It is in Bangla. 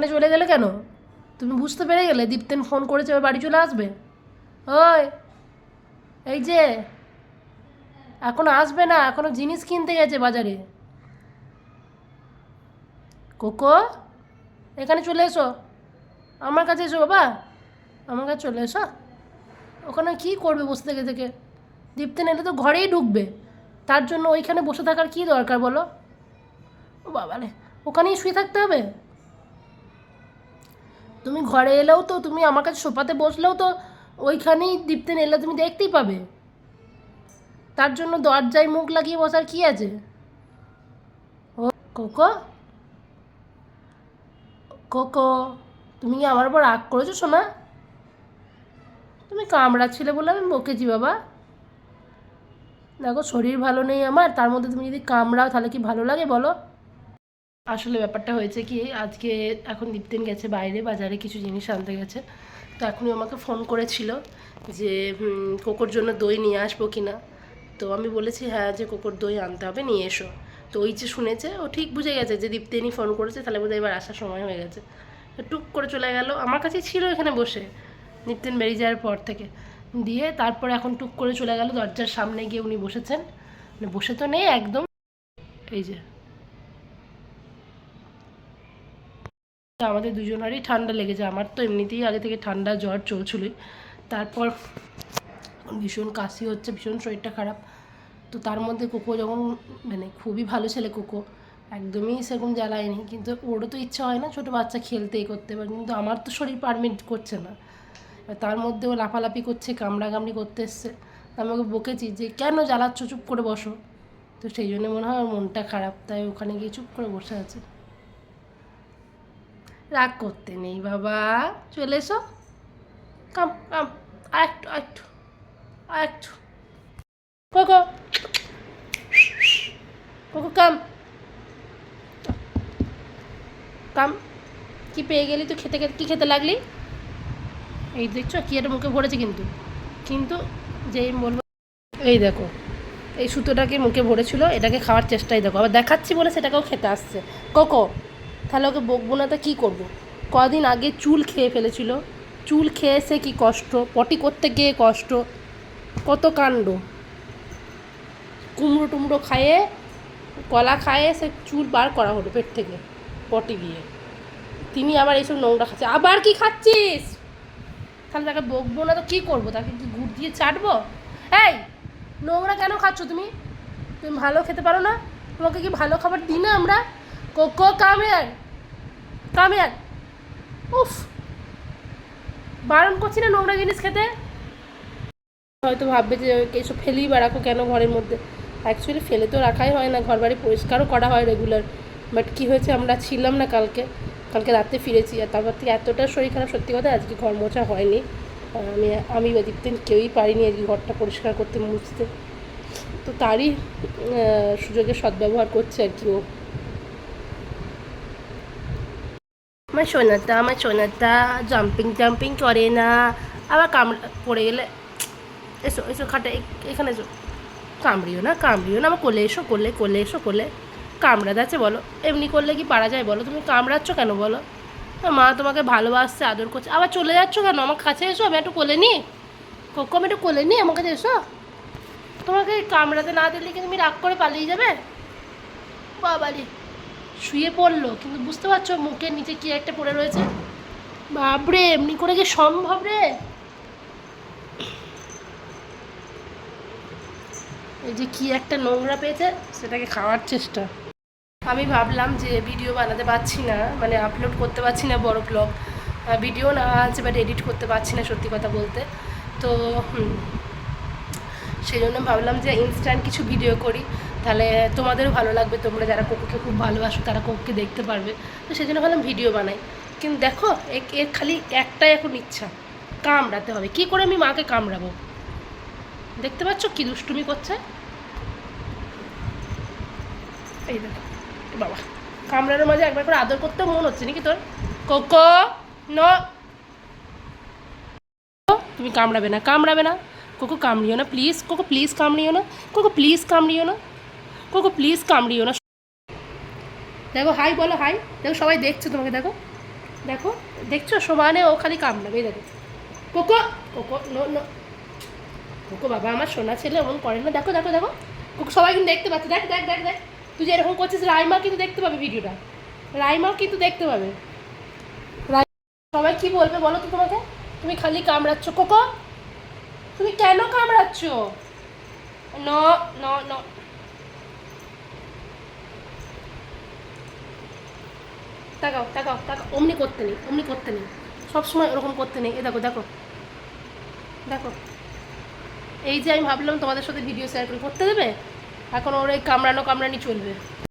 এখানে চলে গেলে কেন? তুমি বুঝতে পেরে গেলে, দীপ্তেন ফোন করেছে, এবার বাড়ি চলে আসবে। ওই, এই যে, এখন আসবে না, এখনও জিনিস কিনতে গেছে বাজারে। কোকো, এখানে চলে এসো। আমার কাছে এসো বাবা, আমার কাছে চলে এসো। ওখানে কি করবে বসে থেকে থেকে দীপ্তেন এলে তো ঘরেই ঢুকবে। তার জন্য ওইখানে বসে থাকার কি দরকার বলো? ও বাবা রে ওখানেই শুয়ে থাকতে হবে? তুমি ঘরে এলেও তো, তুমি আমার কাছে সোফাতে বসলেও তো ওইখানেই দীপ্তেন এলে তুমি দেখতেই পাবে। তার জন্য দরজায় মুখ লাগিয়ে বসার কি আছে? ও, কোকো? কোকো, তুমি কি আমার উপর রাগ করেছ, সোনা? তুমি কামড়াচ্ছিলে বলে আমি বকেছি, বাবা। দেখো, শরীর ভালো নেই আমার, তার মধ্যে তুমি যদি কামড়াও তাহলে কি ভালো লাগে, বলো? আসলে ব্যাপারটা হয়েছে কি, আজকে এখন দীপ্তেন গেছে বাইরে, বাজারে কিছু জিনিস আনতে গেছে। তো এখনই আমাকে ফোন করেছিল যে কোকোর জন্য দই নিয়ে আসব কি না তো আমি বলেছি হ্যাঁ যে কোকোর দই আনতে হবে, নিয়ে এসো। তো ওই যে শুনেছে, ও ঠিক বুঝে গেছে যে দীপ্তেনই ফোন করেছে, তাহলে বোধহয় এবার আসার সময় হয়ে গেছে। টুক করে চলে গেল, আমার কাছেই ছিল এখানে বসে, দীপ্তেন বেরিয়ে যাওয়ার পর থেকে। দিয়ে তারপরে এখন টুক করে চলে গেল, দরজার সামনে গিয়ে উনি বসেছেন। মানে বসে তো নেই একদম। এই যে তো আমাদের দুজনেরই ঠান্ডা লেগেছে। আমার তো এমনিতেই আগে থেকে ঠান্ডা জ্বর চলছিলই তারপর ভীষণ কাশি হচ্ছে, ভীষণ শরীরটা খারাপ। তো তার মধ্যে কোকো যখন মানে খুবই ভালো ছেলে কোকো, একদমই সেরকম জ্বালায়নি। কিন্তু ওরও তো ইচ্ছা হয় না ছোটো বাচ্চা খেলতে এ করতে পারে কিন্তু আমার তো শরীর পারমিট করছে না। তার মধ্যে ও লাফালাফি করছে, কামড়াকামড়ি করতে এসছে। আমি ওকে বকেছি যে, কেন জ্বালাচ্ছ? চুপ করে বসো। তো সেই জন্য মনে হয় ওর মনটা খারাপ, তাই ওখানে গিয়ে চুপ করে বসে আছে। রাগ করতে নেই, বাবা। চলে এসো। কাম কাম। আরেকটু আরেকটু আরেকটু কোকো। কোকো, কাম। কাম, কি পেয়ে গেলি তুই খেতে খেতে, কী খেতে লাগলি? এই দেখছ, কি একটা মুখে ভরেছে কিন্তু। কিন্তু যেই বলব, এই দেখো, এই সুতোটাকে মুখে ভরেছিল, এটাকে খাওয়ার চেষ্টাই দেখো। আবার দেখাচ্ছি বলে সেটাকেও খেতে আসছে। কোকো। তাহলে ওকে বকবো না তা কী করব? কদিন আগে চুল খেয়ে ফেলেছিল। চুল খেয়ে সে কী কষ্ট? পটি করতে গিয়ে কষ্ট। কত কাণ্ড। কুমড়ো টুমড়ো খাইয়ে, কলা খাইয়ে সে চুল বার করা হলো পেট থেকে, পটি দিয়ে তিনি আবার এইসব নোংরা খাচ্ছে। আবার কি খাচ্ছিস? তাহলে তাকে বকবো না তো কী করব? তাকে কি গুড় দিয়ে চাটবো? এই, নোংরা কেন খাচ্ছ তুমি? তুমি ভালো খেতে পারো না? তোমাকে কি ভালো খাবার দিই না আমরা? কোকো কামের কামের উফ। বারণ করছি না নোংরা জিনিস খেতে? হয়তো ভাববে যে এইসব ফেলেই বা রাখো কেন ঘরের মধ্যে? অ্যাকচুয়ালি ফেলে তো রাখাই হয় না ঘর বাড়ি পরিষ্কারও করা হয় রেগুলার বাট কী হয়েছে আমরা ছিলাম না কালকে। কালকে রাতে ফিরেছি আর তারপর থেকে এতটা শরীর খারাপ। সত্যি কথা আজকে ঘর মোছা হয়নি। আমি আমি বা দীপ্তেন কেউই পারিনি আজকে ঘরটা পরিষ্কার করতে মুছতে। তো তারই আহ, সুযোগে সদ্ব্যবহার করছে আর কি ও। আমার সোনাটা আমার সোনাটা জাম্পিং জাম্পিং করে না আবার কামড়া পড়ে গেলে এসো এসো খাটে এখানে এসো কামড়িও না কামড়িও না আমার কোলে এসো কোলে কোলে এসো কোলে কামড়া যাচ্ছে বলো এমনি করলে কি পারা যায় বলো তুমি কামড়াচ্ছ কেন বলো মা তোমাকে ভালোবাসছে আদর করছে আবার চলে যাচ্ছ কেন আমার কাছে এসো আমি একটু কোলে নিই কোকো আমি একটু কোলে নিই আমার কাছে এসো তোমাকে কামড়াতে না দিলে কি তুমি রাগ করে পালিয়ে যাবে বাবারি শুয়ে পড়ল, কিন্তু বুঝতে পারছ মুখের নিচে কি একটা পড়ে রয়েছে? বাপরে, এমনি করে কি সম্ভব রে? এই যে কি একটা নোংরা পেয়েছে, সেটাকে খাওয়ার চেষ্টা। আমি ভাবলাম যে ভিডিও বানাতে পারছি না মানে আপলোড করতে পারছি না বড় ব্লগ ভিডিও না আছে বাট এডিট করতে পারছি না সত্যি কথা বলতে। তো সেই জন্য ভাবলাম যে ইনস্ট্যান্ট কিছু ভিডিও করি। তাহলে তোমাদেরও ভালো লাগবে, তোমরা যারা কোকোকে খুব ভালোবাসো তারা কোককে দেখতে পারবে। তো সেই জন্য ভাবলাম ভিডিও বানাই। কিন্তু দেখো এর খালি একটাই এখন ইচ্ছা, কামড়াতে হবে। কি করে আমি মাকে কামড়াবো? দেখতে পাচ্ছ কি দুষ্টুমি করছে? এই দেখো বাবা, কামড়ানোর মাঝে একবার করে আদর করতেও মন হচ্ছে নাকি তোর? কোকো, ন। তুমি কামড়াবে না কামড়াবে না। কোকো কামড়িও না, প্লিজ, কোকো, প্লিজ কামড়িও না। কোকো, প্লিজ কামড়িও না। কোকো প্লিজ কামড়িও না। দেখো হাই বলো হাই দেখো, সবাই দেখছে তোমাকে, দেখো। দেখো, দেখছ? সমানে ও খালি কামড়াবে দেখো। Coco Coco no no Coco, বাবা, আমার সোনা ছেলে এমন করে না। দেখো দেখো দেখো। কোকো, সবাই কিন্তু দেখতে পাচ্ছে। দেখ দেখ দেখ দেখ। তুই যে এরকম করছিস, রাইমা কিন্তু দেখতে পাবে ভিডিওটা। রাইমাও কিন্তু দেখতে পাবে। সবাই কি বলবে বলো তো তোমাকে? তুমি খালি কামড়াচ্ছ। কোকো, তুমি কেন কামড়াচ্ছ? ন ন ন তাকাও তাকাও তাকাও। অমনি করতে নেই, অমনি করতে নেই। সবসময় ওরকম করতে নেই। এ দেখো দেখো। দেখো। এই যে আমি ভাবলাম তোমাদের সাথে ভিডিও শেয়ার করে। করতে দেবে? এখন ওর এই কামড়ানো কামড়ানি চলবে।